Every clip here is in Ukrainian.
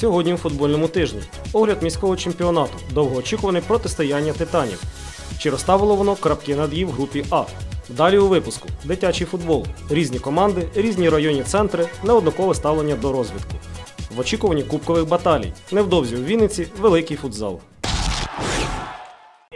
Сьогодні у футбольному тижні. Огляд міського чемпіонату, довгоочікуване протистояння титанів. Чи розставило воно крапки над «і» в групі А? Далі у випуску дитячий футбол, різні команди, різні районні центри, неоднакове ставлення до розвитку. В очікуванні кубкових баталій. Невдовзі у Вінниці великий футзал.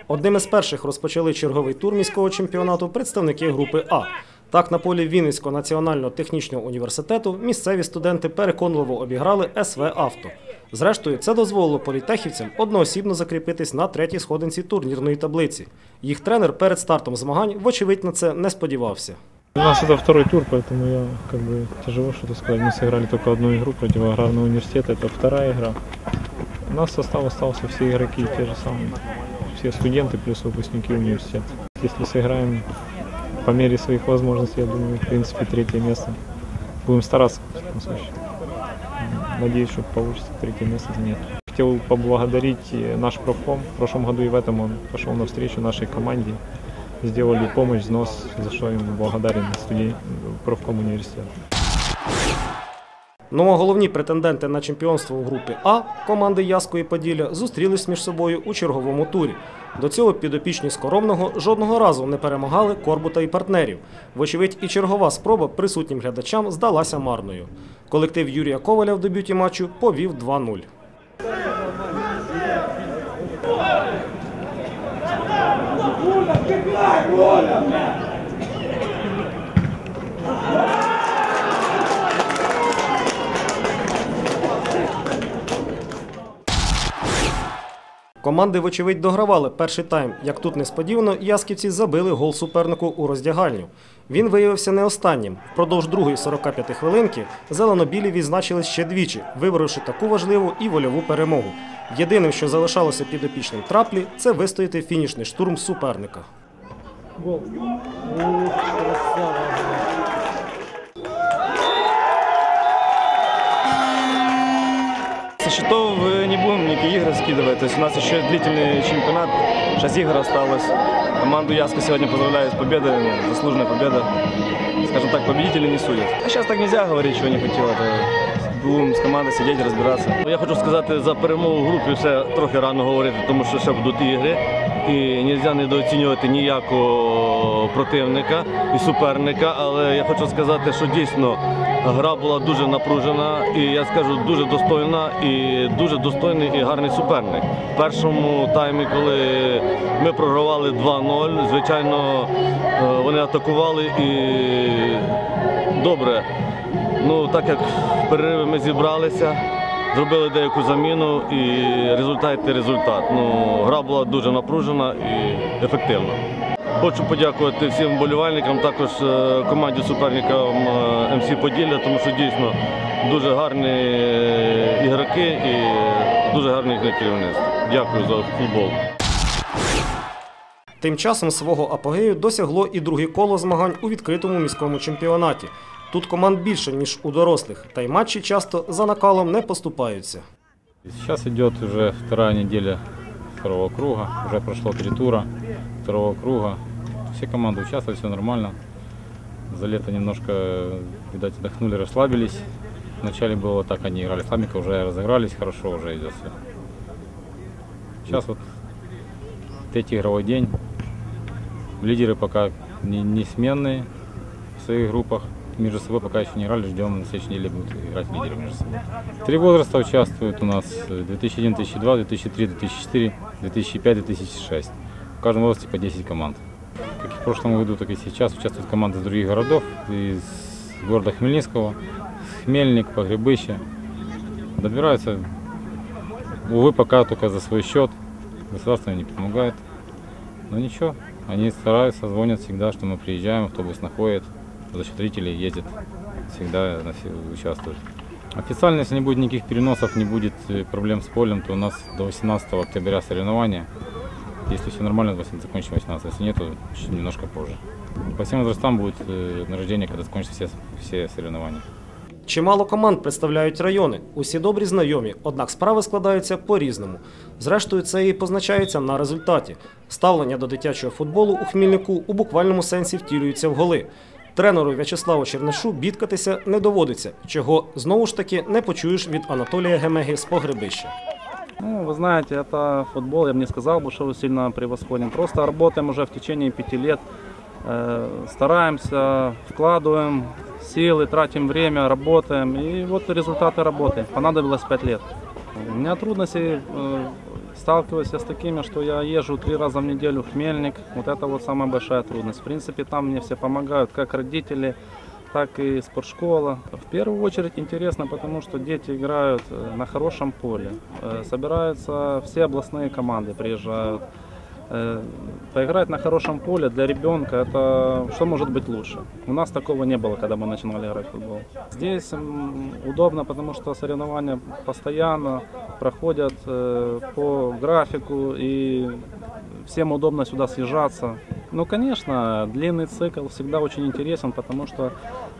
Одним із перших розпочали черговий тур міського чемпіонату представники групи А. Так, на полі Вінницького національного технічного університету місцеві студенти переконливо обіграли СВ Авто. Зрештою, це дозволило політехівцям одноосібно закріпитись на третій сходинці турнірної таблиці. Їх тренер перед стартом змагань, вочевидь, на це не сподівався. У нас это второй тур, поэтому я как бы тяжело что-то сказать. Мы сыграли только одну игру против аграрного университета, это вторая игра. У нас состав остался все игроки те же самые, все студенты плюс выпускники университета. Если сыграем по мере своих возможностей, я думаю, в принципе, третье место. Будем стараться, в любом случае. Надеюсь, что получится третье место занять. Хотел поблагодарить наш профком. В прошлом году и в этом он пошел навстречу нашей команде. Сделали помощь, взнос, за что ему благодарен студент профком университета. Ну а головні претенденти на чемпіонство у групі А команди Яско і Поділля зустрілись між собою у черговому турі. До цього підопічні скоромного жодного разу не перемагали Корбута і партнерів. Вочевидь, і чергова спроба присутнім глядачам здалася марною. Колектив Юрія Коваля в дебюті матчу повів 2-0. Команди, вочевидь, догравали перший тайм. Як тут несподівано, ясківці забили гол супернику у роздягальню. Він виявився не останнім. Впродовж другої 45 хвилинки зелено-білі відзначились ще двічі, виборивши таку важливу і вольову перемогу. Єдиним, що залишалося підопічним траплі, це вистояти фінішний штурм суперника. Со счетов э, не будем никакие игры скидывать. То есть у нас еще длительный чемпионат, 6 игр осталось. Команду Яска сегодня поздравляю с победой, заслуженная победа. Скажем так, победители не судят. А сейчас так нельзя говорить, чего не хватило. Это будем с командой сидеть, разбираться. Я хочу сказати за перемогу в групі ще трохи рано говорити, тому що ще будуть ігри. І не можна недооцінювати ніякого противника і суперника. Але я хочу сказати, що дійсно гра була дуже напружена і я скажу дуже достойна і дуже достойний і гарний суперник. В першому таймі, коли ми програвали 2-0, звичайно, е, вони атакували і добре. Ну, так як в перериви ми зібралися, зробили деяку заміну і результат є результат. Ну, гра була дуже напружена і ефективна. Хочу подякувати всім вболівальникам, також е, команді суперникам е, МС Поділля, тому що дійсно дуже гарні е, ігроки і дуже гарне керівництво. Дякую за футбол. Тим часом свого апогею досягло і друге коло змагань у відкритому міському чемпіонаті. Тут команд більше, ніж у дорослих, та й матчі часто за накалом не поступаються. Сейчас идет уже вторая неделя второго круга. Уже прошло три тура второго круга. Все команды участвовали, все нормально. За лето немножко, видать, отдохнули, расслабились. Вначале было так, они играли слабенько, уже разыгрались, хорошо уже идет все. Сейчас вот третий игровой день. Лидеры пока не, не сменные в своих группах. Между собой пока еще не играли, ждем на следующей неделе будут играть лидеры между собой. Три возраста участвуют у нас э, 2001, 2002, 2003, 2004, 2005, 2006. В каждом возрасте по 10 команд. Как и в прошлом году, так и сейчас участвуют команды из других городов, из города Хмельницкого, Хмельник, Погребище. Добираются, увы, пока только за свой счет. Государство не помогает. Но ничего, они стараются, звонят всегда, что мы приезжаем, автобус находит, за счет зрителей ездит, всегда участвует. Официально, если не будет никаких переносов, не будет э, проблем с полем, то у нас до 18 октября соревнования. Если все нормально, то закончим 18, если нет, то немножко позже. По всем возрастам будет э, награждение, когда закончатся все, все соревнования. Чимало команд представляють райони. Усі добрі знайомі, однак справи складаються по-різному. Зрештою, це і позначається на результаті. Ставлення до дитячого футболу у Хмільнику у буквальному сенсі втілюється в голи. Тренеру В'ячеславу Чернишу бідкатися не доводиться, чого знову ж таки не почуєш від Анатолія Гемеги з погребища. Ну, вы знаете, это футбол, я бы не сказал бы, что его сильно превосходим. Просто работаем уже в течение пяти лет, э, стараемся, вкладываем силы, тратим время, работаем. И вот результаты работы. Понадобилось пять лет. У меня трудности, э, сталкиваюсь я с такими, что я езжу три раза в неделю в Хмельник. Вот это вот самая большая трудность. В принципе, там мне все помогают, как родители, так и спортшкола. В первую очередь интересно, потому что дети играют э, на хорошем поле. Э, Собираются все областные команды, приезжают. Э, Поиграть на хорошем поле для ребенка это что может быть лучше? У нас такого не было, когда мы начинали играть в футбол. Здесь м, удобно, потому что соревнования постоянно проходят э, по графику и всем удобно сюда съезжаться. Ну, конечно, длинный цикл всегда очень интересен, потому что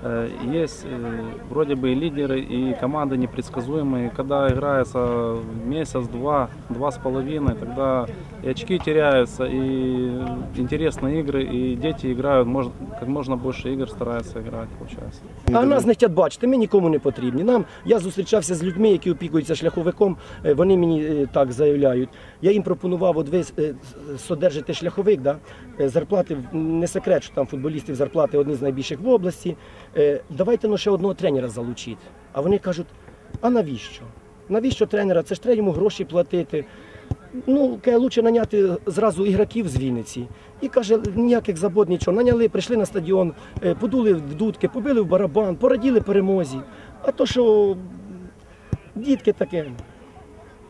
э, есть э, вроде бы и лидеры, и команды непредсказуемые. Когда играется месяц, два, два с половиной, тогда и очки теряются, и интересные игры, и дети играют, может, как можно больше игр стараются играть, получается. А нас не хочуть бачити, ми нікому не потрібні. Нам я зустрічався з людьми, які опікуються шляховиком. е, Вони мені е, так заявляють. Я їм пропонував, от ви е, содержите шляховик, да? е, зарплати не секрет, що там футболістів зарплати одні з найбільших в області. Е, Давайте ну, ще одного тренера залучити. А вони кажуть: а навіщо? Навіщо тренера? Це ж треба йому гроші платити. Ну, лучше наняти зразу ігроків з Вінниці. І каже, ніяких забот, нічого. Наняли, прийшли на стадіон, е, подули в дудки, побили в барабан, пораділи перемозі. А то, що дітки таке.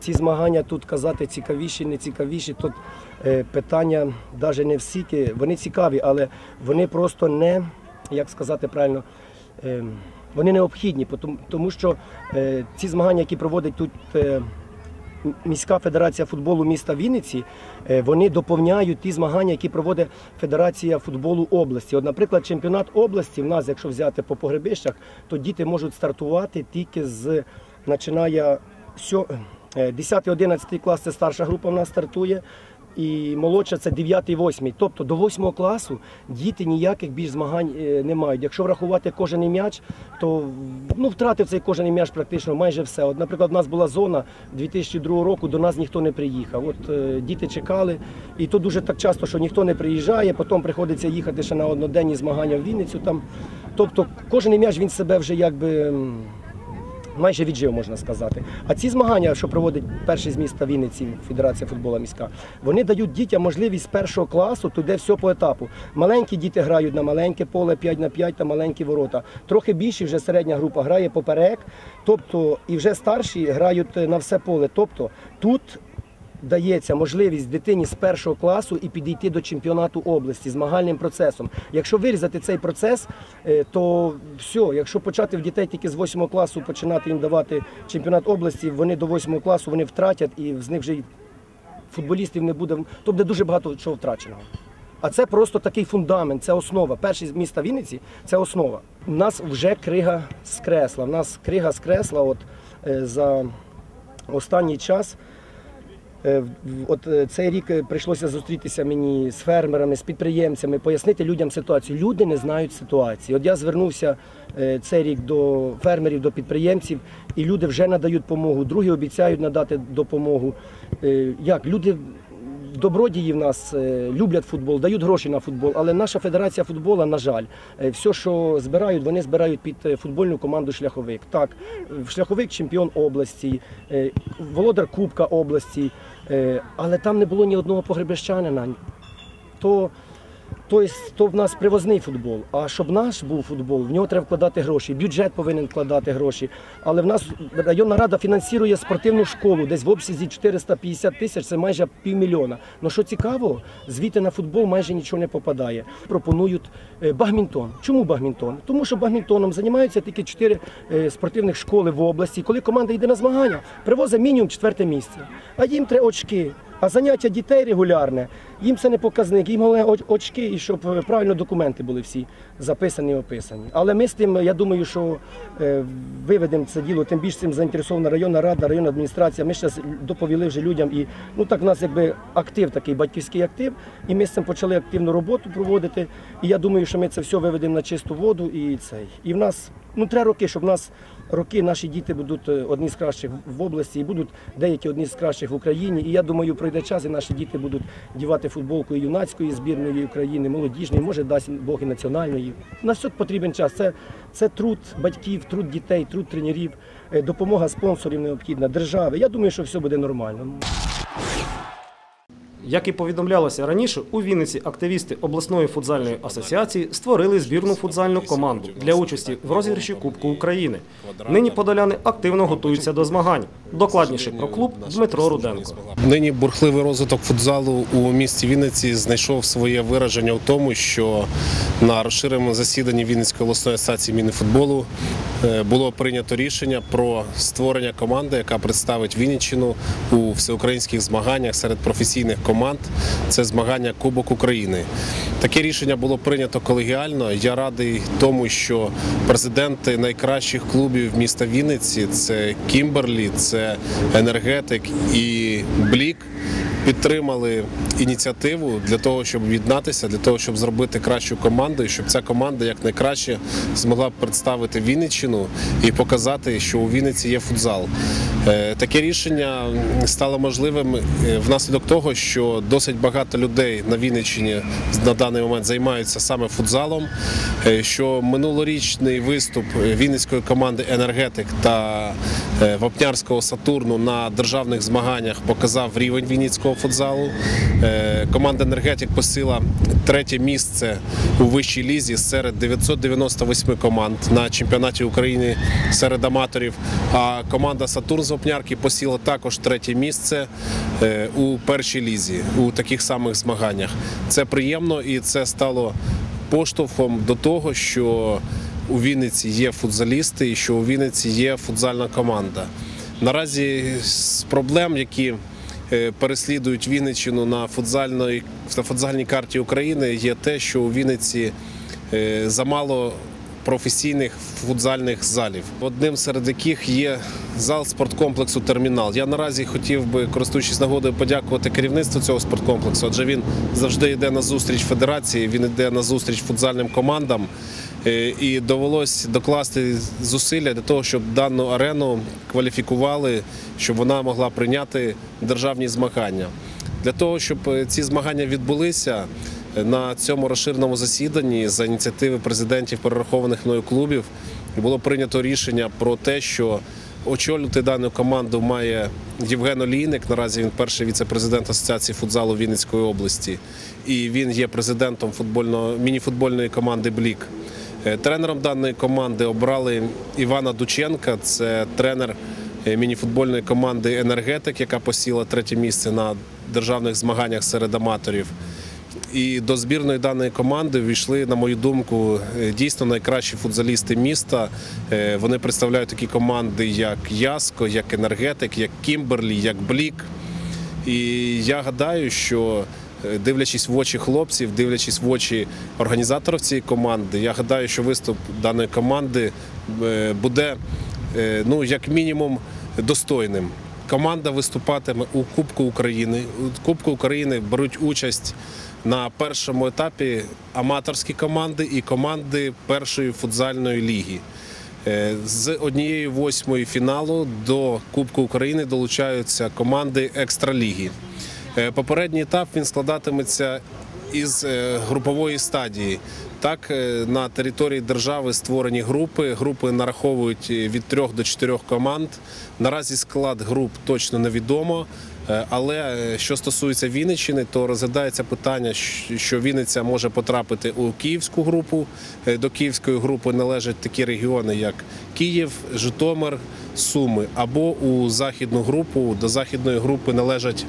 Ці змагання тут казати цікавіші, не цікавіші. Тут питання навіть не всіки, вони цікаві, але вони просто не, як сказати правильно, е, вони необхідні, тому- що е, ці змагання, які проводить тут е, міська федерація футболу міста Вінниці, е, вони доповняють ті змагання, які проводить Федерація футболу області. От, наприклад, чемпіонат області в нас, якщо взяти по погребищах, то діти можуть стартувати тільки з починає е, 10-11 клас це старша група в нас стартує. І молодша це 9-8. Тобто до 8 класу діти ніяких більш змагань е, не мають. Якщо врахувати кожен м'яч, то ну, втратив цей кожен м'яч практично майже все. От, наприклад, у нас була зона 2002 року, до нас ніхто не приїхав. От е, діти чекали, і то дуже так часто, що ніхто не приїжджає, потім приходиться їхати ще на одноденні змагання в Вінницю. Там. Тобто кожен м'яч він себе вже якби. Майже віджив, можна сказати. А ці змагання, що проводить перший з міста Вінниці, Федерація футболу міська, вони дають дітям можливість з першого класу, туди все по етапу. Маленькі діти грають на маленьке поле 5 на 5 та маленькі ворота. Трохи більші вже середня група грає поперек, тобто і вже старші грають на все поле. Тобто тут дається можливість дитині з першого класу і підійти до чемпіонату області змагальним процесом. Якщо вирізати цей процес, е, то все, якщо почати в дітей тільки з 8 класу починати їм давати чемпіонат області, вони до 8 класу вони втратять і з них вже футболістів не буде. То буде дуже багато чого втраченого. А це просто такий фундамент, це основа. Перший з міста Вінниці це основа. У нас вже крига скресла. У нас крига скресла от, е, за останній час. Е, От е, цей рік е, прийшлося зустрітися мені з фермерами, з підприємцями, пояснити людям ситуацію. Люди не знають ситуації. От я звернувся цей рік до фермерів, до підприємців, і люди вже надають допомогу, другі обіцяють надати допомогу. Як люди добродії в нас е, люблять футбол, дають гроші на футбол, але наша федерація футбола, на жаль, е, все, що збирають, вони збирають під е, футбольну команду шляховик. Так, шляховик чемпіон області, володар Кубка області, але там не було ні одного погребещанина. То Тобто, то в нас привозний футбол. А щоб наш був футбол, в нього треба вкладати гроші. Бюджет повинен вкладати гроші. Але в нас районна рада фінансує спортивну школу, десь в обсязі 450 тисяч, це майже півмільйона. Ну що цікаво, звідти на футбол майже нічого не попадає. Пропонують е, багмінтон. Чому багмінтон? Тому що багмінтоном займаються тільки чотири е, спортивних школи в області. Коли команда йде на змагання, привозить мінімум четверте місце. А їм треба очки. А заняття дітей регулярне. Їм це не показник, їм головне очки і щоб е, правильно документи були всі записані і описані. Але ми з тим, я думаю, що е, виведемо це діло, тим більше цим заінтересована районна рада, районна адміністрація. Ми зараз доповіли вже людям і ну так у нас якби актив такий батьківський актив, і ми з цим почали активну роботу проводити. І я думаю, що ми це все виведемо на чисту воду і цей. І в нас ну три роки, щоб в нас роки наші діти будуть е, одні з кращих в області, і будуть деякі одні з кращих в Україні. І я думаю, пройде час, і наші діти будуть дівати футболку і юнацької збірної України, молодіжної, може дасть Бог і національної. На все потрібен час. Це, це труд батьків, труд дітей, труд тренерів, е, допомога спонсорів необхідна, держави. Я думаю, що все буде нормально. Як і повідомлялося раніше, у Вінниці активісти обласної футзальної асоціації створили збірну футзальну команду для участі в розіграші Кубку України. Нині подоляни активно готуються до змагань. Докладніше про клуб Дмитро Руденко. Нині бурхливий розвиток футзалу у місті Вінниці знайшов своє вираження в тому, що на розширеному засіданні Вінницької обласної асоціації мініфутболу е, було прийнято рішення про створення команди, яка представить Вінниччину у всеукраїнських змаганнях серед професійних команд. Це змагання Кубок України. Таке рішення було прийнято колегіально. Я радий тому, що президенти найкращих клубів міста Вінниці це Кімберлі, це енергетик і Блік. Підтримали ініціативу для того, щоб об'єднатися, для того, щоб зробити кращу команду, і щоб ця команда якнайкраще змогла представити Вінниччину і показати, що у Вінниці є футзал. Е, Таке рішення стало можливим е, внаслідок того, що досить багато людей на Вінниччині на даний момент займаються саме футзалом. е, Що минулорічний виступ Вінницької команди Енергетик та Вапнярського Сатурну на державних змаганнях показав рівень вінницького футзалу. Е, Команда Енергетик посіла третє місце у вищій лізі серед 998 команд на чемпіонаті України серед аматорів. А команда Сатурн з Вапнярки посіла також третє місце е, у першій лізі у таких самих змаганнях. Це приємно і це стало поштовхом до того, що у Вінниці є футзалісти і що у Вінниці є футзальна команда. Наразі з проблем, які переслідують Вінниччину на футзальної на футзальній карті України, є те, що у Вінниці е, замало професійних футзальних залів, одним серед яких є зал спорткомплексу Термінал. Я наразі хотів би, користуючись нагодою, подякувати керівництву цього спорткомплексу, адже він завжди йде на зустріч федерації, він йде на зустріч футзальним командам. Е, І довелось докласти зусилля для того, щоб дану арену кваліфікували, щоб вона могла прийняти державні змагання. Для того, щоб е, ці змагання відбулися е, на цьому розширеному засіданні за ініціативи президентів перерахованих мною клубів, було прийнято рішення про те, що очолювати дану команду має Євген Олійник. Наразі він перший віце-президент Асоціації футзалу Вінницької області, і він є президентом мініфутбольної команди Блік. Е, Тренером даної команди обрали Івана Дученка. Це тренер е, мініфутбольної команди Енергетик, яка посіла третє місце на державних змаганнях серед аматорів. І до збірної даної команди війшли, на мою думку, е, дійсно найкращі футзалісти міста. Вони представляють такі команди, як Яско, як Енергетик, як Кімберлі, як Блік. І я гадаю, що дивлячись в очі хлопців, дивлячись в очі організаторів цієї команди, я гадаю, що виступ даної команди е, буде е, ну, як мінімум достойним. Команда виступатиме у Кубку України. У Кубку України беруть участь на першому етапі аматорські команди і команди першої футзальної ліги. Е, З однієї восьмої фіналу до Кубку України долучаються команди екстраліги. Е, Попередній етап він складатиметься із е, групової стадії. Так, е, на території держави створені групи. Групи нараховують від трьох до чотирьох команд. Наразі склад груп точно невідомо. Але що стосується Вінниччини, то розглядається питання, що Вінниця може потрапити у київську групу. До київської групи належать такі регіони, як Київ, Житомир, Суми, або у західну групу. До західної групи належать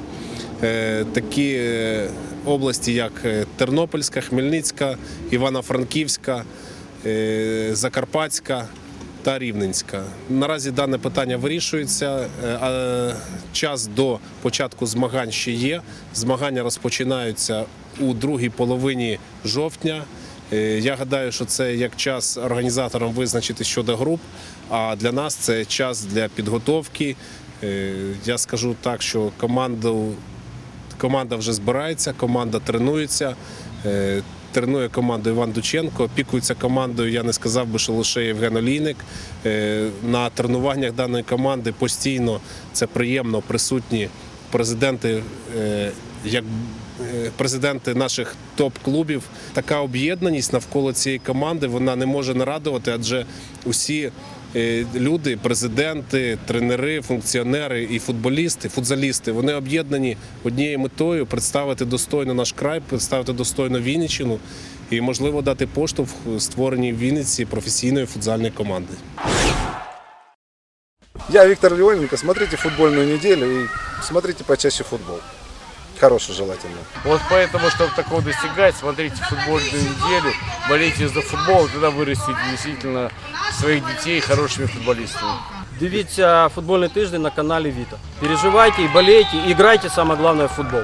такі е, області, як е, Тернопільська, Хмельницька, Івано-Франківська, е, Закарпатська. та Рівненська. Наразі дане питання вирішується. е, Час до початку змагань ще є. Змагання розпочинаються у другій половині жовтня. Е, Я гадаю, що це як час організаторам визначити щодо груп. А для нас це час для підготовки. Е, Я скажу так, що команду команда вже збирається, команда тренується. Е, Тренує команду Іван Дученко, опікується командою. Я не сказав би, що лише Євген Олійник. Е, На тренуваннях даної команди постійно це приємно присутні президенти, е, як президенти наших топ-клубів. Така об'єднаність навколо цієї команди вона не може не радувати, адже усі люди, президенти, тренери, функціонери і футболісти, футзалісти, вони об'єднані однією метою представити достойно наш край, представити достойно Вінниччину і, можливо, дати поштовх створенні в Вінниці професійної футзальної команди. Я Виктор Леоненко. Смотрите футбольную неделю и смотрите почаще футбол Хороший желательно. Вот поэтому, чтобы такого достигать, смотрите футбольную неделю, болейте за футбол, тогда вырастите действительно своих детей хорошими футболистами. Дивіться футбольний тиждень на каналі Віта. Переживайте і болейте, і грайте, саме головне, в футбол.